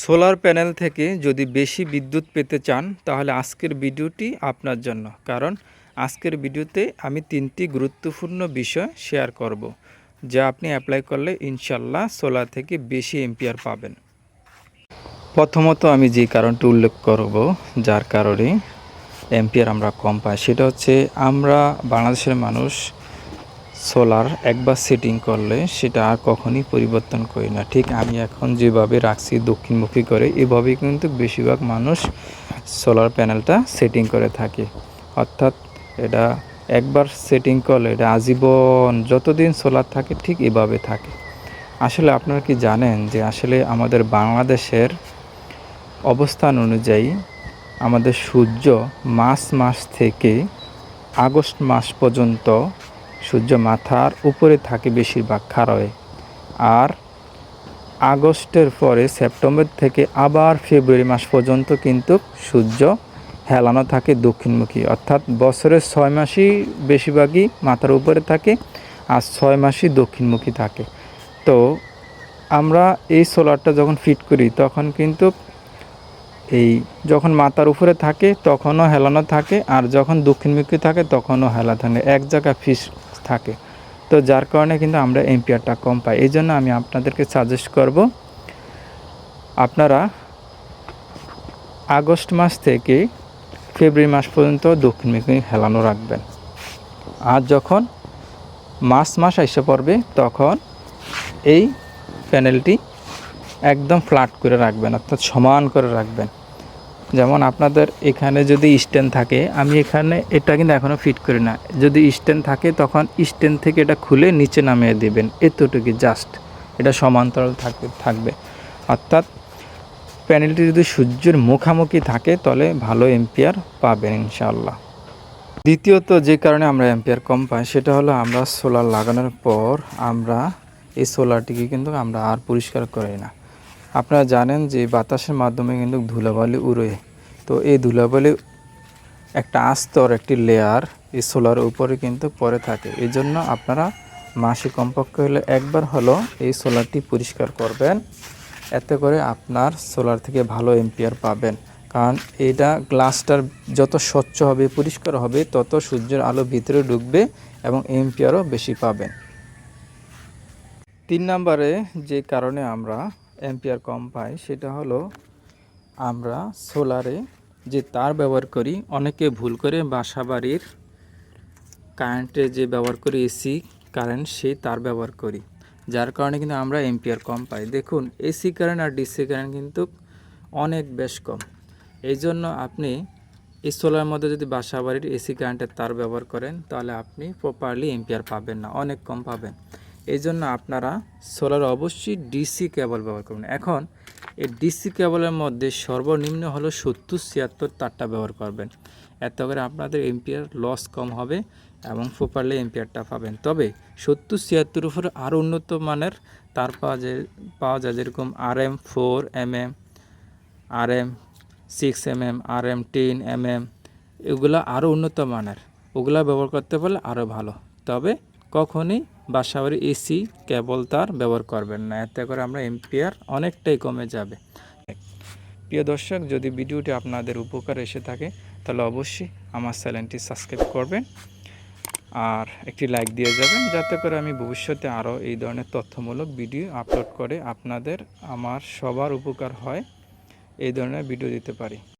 Solar panel থেকে যদি বেশি বিদ্যুৎ পেতে চান, তাহলে আজকের ভিডিওটি আপনার জন্য। কারণ আজকের ভিডিওতে আমি তিনটি গুরুত্বপূর্ণ বিষয় শেয়ার করব, যা আপনি অ্যাপ্লাই করলে ইনশাল্লাহ সোলার থেকে বেশি এম্পিয়ার পাবেন। প্রথমত আমি যে কারণটি উল্লেখ করব, যার কারণে এম্পিয়ার আমরা কম পাই, সেটা হচ্ছে আমরা বাংলাদেশের মানুষ সোলার একবার সেটিং করলে সেটা আর কখনই পরিবর্তন করি না। ঠিক আমি এখন যেভাবে রাখছি দক্ষিণমুখী করে এভাবেই কিন্তু বেশিরভাগ মানুষ সোলার প্যানেলটা সেটিং করে থাকে। অর্থাৎ এটা একবার সেটিং করলে এটা আজীবন যতদিন সোলার থাকে ঠিক এভাবে থাকে। আসলে আপনারা কি জানেন যে আসলে আমাদের বাংলাদেশের অবস্থান অনুযায়ী আমাদের সূর্য মার্চ মাস থেকে আগস্ট মাস পর্যন্ত সূর্য মাথার উপরে থাকে বেশিরভাগ খারয়ে আর আগস্টের পরে সেপ্টেম্বর থেকে আবার ফেব্রুয়ারি মাস পর্যন্ত কিন্তু সূর্য হেলানো থাকে দক্ষিণমুখী। অর্থাৎ বছরের ছয় মাসই বেশিরভাগই মাথার উপরে থাকে আর ছয় মাসই দক্ষিণমুখী থাকে। তো আমরা এই সোলারটা যখন ফিট করি, তখন কিন্তু এই যখন মাথার উপরে থাকে তখনও হেলানো থাকে আর যখন দক্ষিণমুখী থাকে তখনও হেলা থাকে। এক জায়গায় ফিস থাকে। তো যার কারণে কিন্তু আমরা এম্পিয়ারটা কম পাই। এই জন্য আমি আপনাদেরকে সাজেস্ট করব, আপনারা আগস্ট মাস থেকে ফেব্রুয়ারি মাস পর্যন্ত দক্ষিণমুখী হেলানো রাখবেন। আর যখন মার্চ মাস এসে পড়বে, তখন এই প্যানেলটি একদম ফ্ল্যাট করে রাখবেন, অর্থাৎ সমান করে রাখবেন। যেমন আপনাদের এখানে যদি স্ট্যান্ড থাকে, আমি এখানে এটা কিন্তু এখনও ফিট করি না। যদি স্ট্যান্ড থাকে, তখন স্ট্যান্ড থেকে এটা খুলে নিচে নামিয়ে দেবেন। এতটুকু জাস্ট। এটা সমান্তরাল থাকবে থাকবে। অর্থাৎ প্যানেলটি যদি সূর্যের মুখামুখি থাকে, তাহলে ভালো এম্পিয়ার পাবেন ইনশাআল্লাহ। দ্বিতীয়ত যে কারণে আমরা এম্পিয়ার কম পাই, সেটা হলো আমরা সোলার লাগানোর পর আমরা এই সোলারটিকে কিন্তু আমরা আর পরিষ্কার করি না। আপনারা জানেন যে বাতাসের মাধ্যমে কিন্তু ধুলাবালি উড়ে। তো এই ধুলাবালি একটা আস্তর একটি লেয়ার এই সোলারের উপরে কিন্তু পরে থাকে। এই জন্য আপনারা মাসে কমপক্ষে হলে একবার হলো এই সোলারটি পরিষ্কার করবেন। এতে করে আপনার সোলার থেকে ভালো এম্পিয়ার পাবেন। কারণ এটা গ্লাসটার যত স্বচ্ছ হবে, পরিষ্কার হবে, তত সূর্যের আলো ভিতরে ঢুকবে এবং এম্পিয়ারও বেশি পাবেন। তিন নম্বরে যে কারণে আমরা অ্যাম্পিয়ার কম পাই, সেটা হলো আমরা সোলারে যে তার ব্যবহার করি, অনেকে ভুল করে বাসা বাড়ির কারেন্টে যে ব্যবহার করি এসি কারেন্ট সেই তার ব্যবহার করি। যার কারণে কিন্তু আমরা এম্পিয়ার কম পাই। দেখুন এসি কারেন্ট আর ডিসি কারেন্ট কিন্তু অনেক বেশ কম। এই জন্য আপনি এই সোলার মধ্যে যদি বাসা বাড়ির এসি কারেন্টের তার ব্যবহার করেন, তাহলে আপনি প্রপারলি এম্পিয়ার পাবেন না, অনেক কম পাবেন। এই জন্য আপনারা সোলার অবশ্যই ডিসি কেবল ব্যবহার করবেন এখন এই ডিসি কেবলের মধ্যে সর্বনিম্ন হলো সত্তর ছিয়াত্তর তারটা ব্যবহার করবেন। এত করে আপনাদের এম্পিয়ার লস কম হবে এবং প্রপারলি এম্পিয়ারটা পাবেন। তবে সত্তর ছিয়াত্তর উপরে আরও উন্নত মানের তার পাওয়া যায় পাওয়া যায় যেরকম আর এম ফোর এম এম আর এম সিক্স এম এম আর এম টেন এম এম এগুলো আরও উন্নত মানের। ওগুলো ব্যবহার করতে পারলে আরও ভালো। তবে কখনই বাসাবাড়ি এসি, কেবল তার ব্যবহার করবেন না। এতে করে আমরা এম্পিয়ার অনেকটাই কমে যাবে। প্রিয় দর্শক, যদি ভিডিওটি আপনাদের উপকার এসে থাকে, তাহলে অবশ্যই আমার চ্যানেলটি সাবস্ক্রাইব করবেন আর একটি লাইক দিয়ে যাবেন, যাতে করে আমি ভবিষ্যতে আরও এই ধরনের তথ্যমূলক ভিডিও আপলোড করে আপনাদের, আমার সবার উপকার হয়, এই ধরনের ভিডিও দিতে পারি।